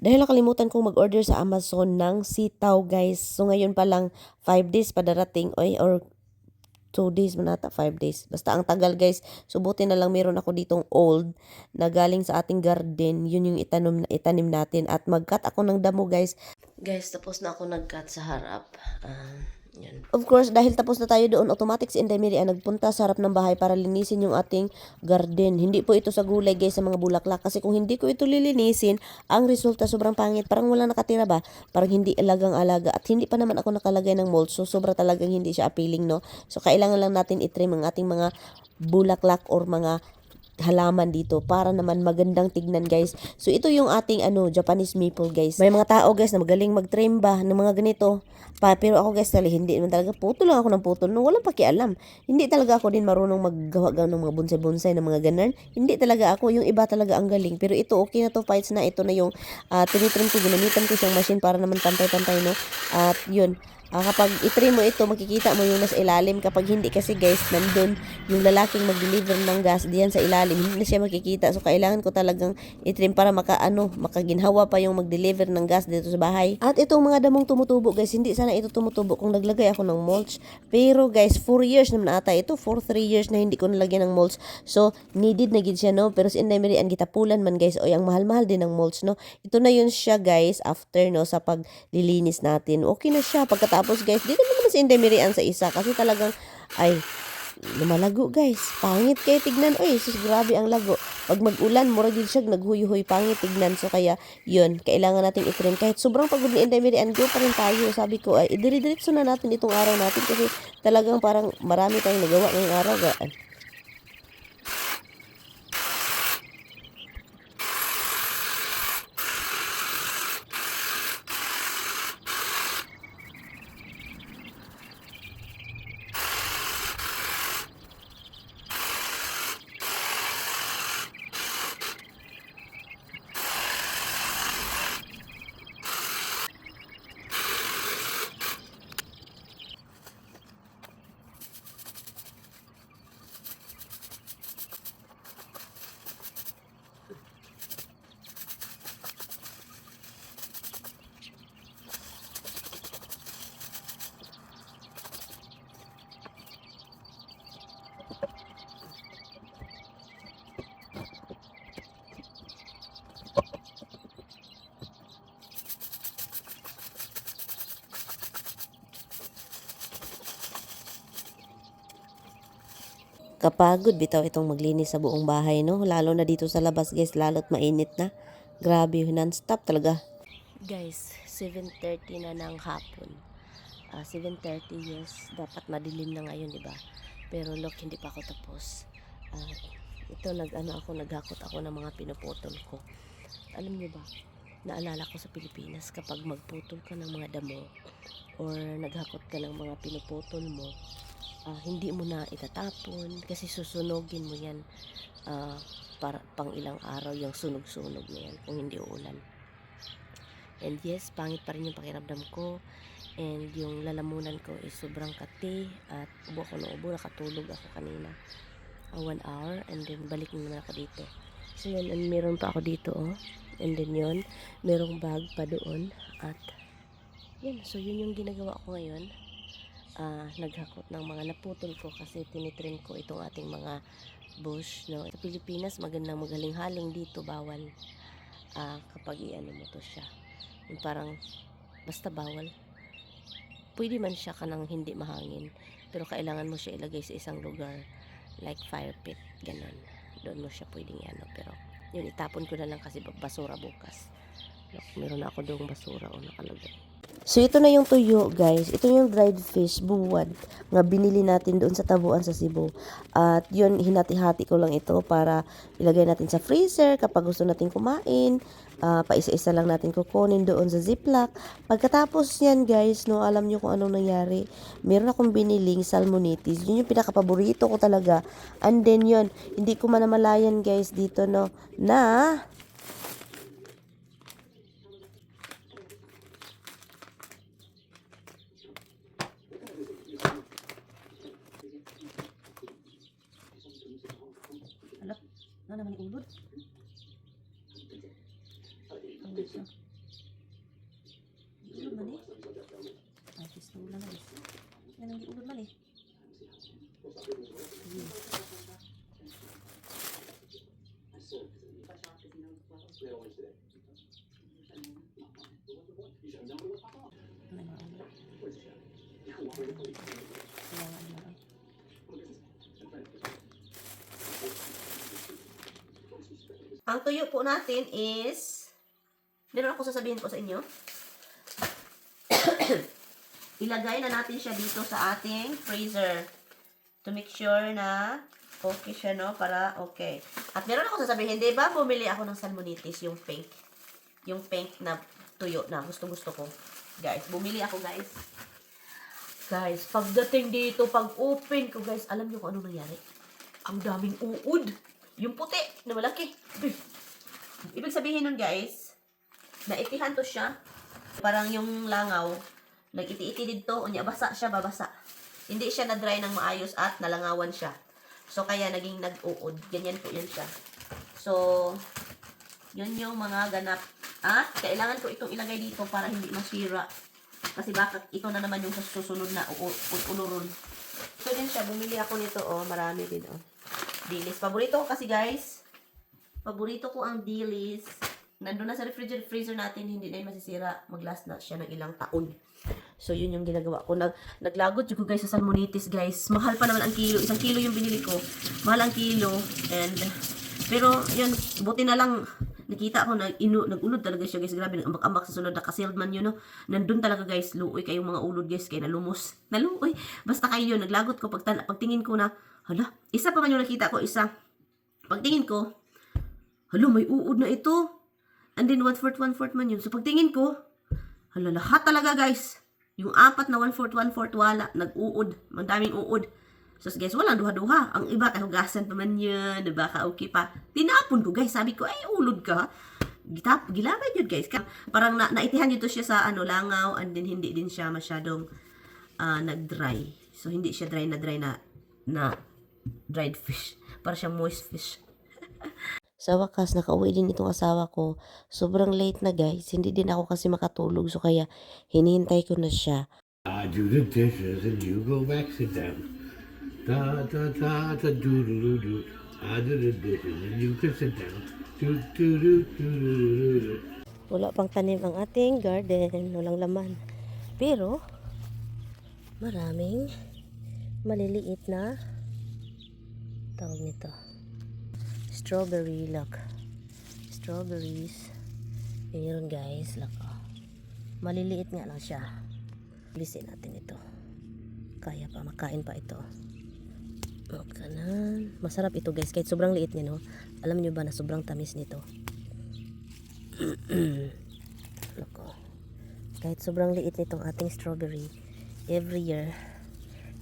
Dahil nakalimutan kong mag-order sa Amazon ng sitaw guys. So ngayon pa lang 5 days pa darating oy, or 2 days manata, 5 days. Basta ang tagal guys. Subutin na lang meron ako ditong old na galing sa ating garden. Yun yung itanim, itanim natin. At mag-cut ako ng damo guys. Guys, tapos na ako nag-cut sa harap. Ah, yun. Of course, dahil tapos na tayo doon, automatic si Inday Mary ang nagpunta sa harap ng bahay para linisin yung ating garden. Hindi po ito sa gulay guys, sa mga bulaklak. Kasi kung hindi ko ito lilinisin, ang resulta sobrang pangit. Parang wala nakatira ba? Parang hindi alagang alaga. At hindi pa naman ako nakalagay ng mold. So, sobra talagang hindi siya appealing, no? So, kailangan lang natin itrim ang ating mga bulaklak or mga halaman dito para naman magandang tignan guys. So ito yung ating ano Japanese maple guys. May mga tao guys na magaling mag-trim ba ng mga ganito. Pa, pero ako guys talaga hindi naman talaga putol lang ako ng putol no walang pakialam. Hindi talaga ako din marunong maggawa ng mga bonsai-bonsai ng mga ganun. Hindi talaga ako yung iba talaga ang galing. Pero ito okay na to fights na ito na yung uh, tinitrim ko ginamitan ko siyang machine para naman pantay-pantay no. At yun Ah, kapag itrim mo ito, makikita mo yung nasa ilalim. Kapag hindi kasi guys, nandun yung lalaking mag-deliver ng gas diyan sa ilalim. Hindi na siya makikita. So, kailangan ko talagang itrim para maka, ano, makaginhawa pa yung mag-deliver ng gas dito sa bahay. At itong mga damong tumutubo guys, hindi sana ito tumutubo kung naglagay ako ng mulch. Pero guys, 4 years naman ata ito. 4, 3 years na hindi ko nalagyan ng mulch. So, needed na gid siya, no? Pero Inday Mary, ang gitapulan man guys, o yung mahal-mahal din ng mulch, no? Ito na yun siya guys, after, no, sa paglilinis natin. Okay na siya. Pagkatapos tapos guys, dito naman si Indemirian sa isa kasi talagang ay lumalago guys. Pangit kay tignan. Oy, sus grabe ang lago. Pag mag-ulan, mura din siya naghuy-huy pangit tignan. So kaya yun, kailangan natin itrim. Kahit sobrang pagod ni Indemirian, go pa rin tayo. Sabi ko, ay idiri-diretso na natin itong araw natin kasi talagang parang marami tayong nagawa ngayong araw. Kapagod bitaw itong maglinis sa buong bahay, no? Lalo na dito sa labas, guys. Lalo't mainit na. Grabe, non-stop talaga. Guys, 7.30 na ng hapon. Uh, 7.30, yes. Dapat madilim na ngayon, di ba? Pero look, hindi pa ako tapos. Uh, ito, nag, ano ako, naghakot ako ng mga pinuputol ko. Alam niyo ba, naalala ko sa Pilipinas, kapag magputol ka ng mga damo or naghakot ka ng mga pinuputol mo, uh, hindi mo na itatapon kasi susunogin mo yan uh, para pang ilang araw yung sunog-sunog na yan kung hindi uulan. And yes pangit pa rin yung pakiramdam ko and yung lalamunan ko is sobrang kati at ubo ako na ubo nakatulog ako kanina. Uh, one hour and then balik naman ako dito. So yun and meron pa ako dito oh. And then yun merong bag pa doon at yun. So yun yung ginagawa ko ngayon uh, naghakot ng mga naputol ko kasi tinitrim ko itong ating mga bush no? Sa Pilipinas magandang magaling-haling dito bawal uh, kapag iano mo to siya. Yung parang basta bawal. Pwede man siya kanang hindi mahangin pero kailangan mo siya ilagay sa isang lugar like fire pit ganun. Doon mo siya pwedeng ano pero yun itapon ko na lang kasi basura bukas. Look, meron na ako doong basura o nakalagay So, ito na yung tuyo, guys. Ito yung dried fish, buwad, nga binili natin doon sa tabuan sa Cebu. At yun, hinati-hati ko lang ito para ilagay natin sa freezer kapag gusto natin kumain. Uh, paisa-isa lang natin kukunin doon sa ziplock. Pagkatapos yan, guys, no, alam nyo kung anong nangyari. Meron akong biniling salmonitis. Yun yung pinakapaborito ko talaga. And then yun, hindi ko manamalayan, guys, dito, no, na Hindi siya. Hindi ulo man eh. Tapos na ulo man eh. Yan ang ulo man eh. Hindi. Ang tuyo po natin is meron ako sasabihin po sa inyo. Ilagay na natin siya dito sa ating freezer. To make sure na okay siya, no? Para okay. At meron ako sasabihin, di ba? Bumili ako ng salmonitis, yung pink. Yung pink na tuyo na gusto-gusto ko. Guys, bumili ako, guys. Guys, pagdating dito, pag open ko, guys, alam niyo kung ano nangyari? Ang daming uod. Yung puti na malaki. Ibig sabihin nun, guys, naitihan to siya. Parang yung langaw, nag-iti-iti dito, unya basa siya, babasa. Hindi siya na-dry ng maayos at nalangawan siya. So, kaya naging nag-uod. Ganyan po yan siya. So, yun yung mga ganap. At, kailangan ko itong ilagay dito para hindi masira. Kasi baka ito na naman yung susunod na uluron. So, din siya. Bumili ako nito, oh. Marami din, oh. Dilis. Paborito ko kasi, guys. Paborito ko ang dilis. Nandun na sa refrigerator freezer natin, hindi na yun masisira. Maglast na siya ng ilang taon. So, yun yung ginagawa ko. Nag, naglagot ko guys sa salmonitis, guys. Mahal pa naman ang kilo. Isang kilo yung binili ko. Mahal ang kilo. And, pero, yun, buti na lang, nakita ko na inu, nag-ulod talaga siya, guys. Grabe, nag-ambak-ambak sa sunod. Nakasealed man yun, no? Nandun talaga, guys. Luoy kayong mga ulod, guys. Kaya nalumos. Naluoy. Basta kayo yun. Naglagot ko. Pag, pagtingin ko na, hala, isa pa man yung nakita ko, isa. Pagtingin ko, hala, may uod na ito. And then, one-fourth, one-fourth man yun. So, pagtingin ko, hala, lahat talaga, guys. Yung apat na one-fourth, one-fourth, wala. Nag-uod. Mandaming uod. So, guys, walang duha-duha. Ang iba, kahugasan pa man yun. Diba, ka-okay pa. Tinapon ko, guys. Sabi ko, ay, ulod ka. Gitap, gilabay yun, guys. Parang na, naitihan dito siya sa ano, langaw. And then, hindi din siya masyadong ah, nag-dry. So, hindi siya dry na dry na, na dried fish. Para siya moist fish. Sa wakas, nakauwi din itong asawa ko. Sobrang late na guys. Hindi din ako kasi makatulog. So kaya hinihintay ko na siya. I do the dishes and you go back sit down. Da da da da do do do do. I do the dishes and you can sit down. Do do do do do do do. Wala pang tanim ang ating garden. Walang laman. Pero, maraming maliliit na tawag nito. Strawberry, look. Strawberries. Meron guys, look. Oh. Maliliit nga lang siya. Bilisin natin ito. Kaya pa, makain pa ito. Kanan. Masarap ito guys, kahit sobrang liit niya, no? Alam nyo ba na sobrang tamis nito? Look, oh. Kahit sobrang liit nitong ating strawberry, every year,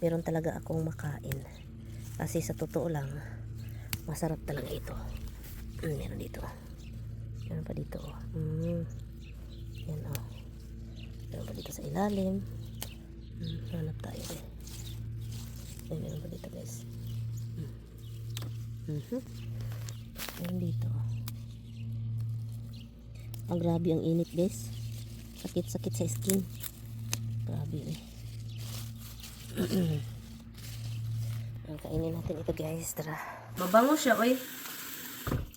meron talaga akong makain. Kasi sa totoo lang, masarap talaga ito. Mm, meron dito. Meron pa dito. oh. Mm. Yan oh. Meron pa dito sa ilalim. Mm, hanap tayo din. Ay, meron pa dito guys. Mm. Mhm. Meron dito. Ang grabe ang init guys. Sakit-sakit sa skin. Grabe eh. Ang kainin natin ito guys. Tara. Mabango siya oy.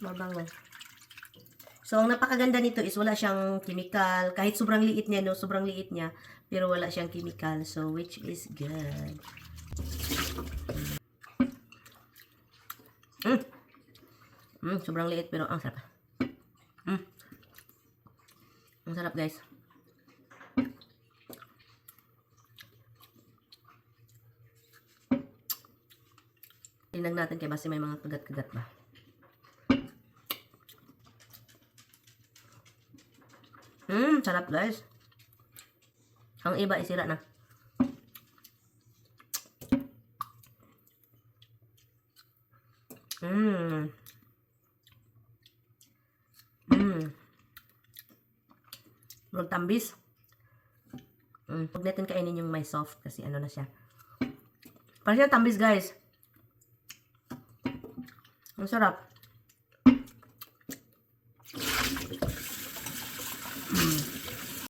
Mabango. So, ang napakaganda nito is wala siyang chemical. Kahit sobrang liit niya, no? Sobrang liit niya. Pero wala siyang chemical. So, which is good. Mm. Mm, sobrang liit pero ang sarap. Mm. Ang sarap guys. Tingnan natin kay base may mga kagat-kagat ba. Hmm, sarap guys. Ang iba isira na. Mmm. Mmm. Huwag tambis. Mm. Huwag natin kainin yung may soft kasi ano na siya. Parang siya tambis guys. Ang sarap.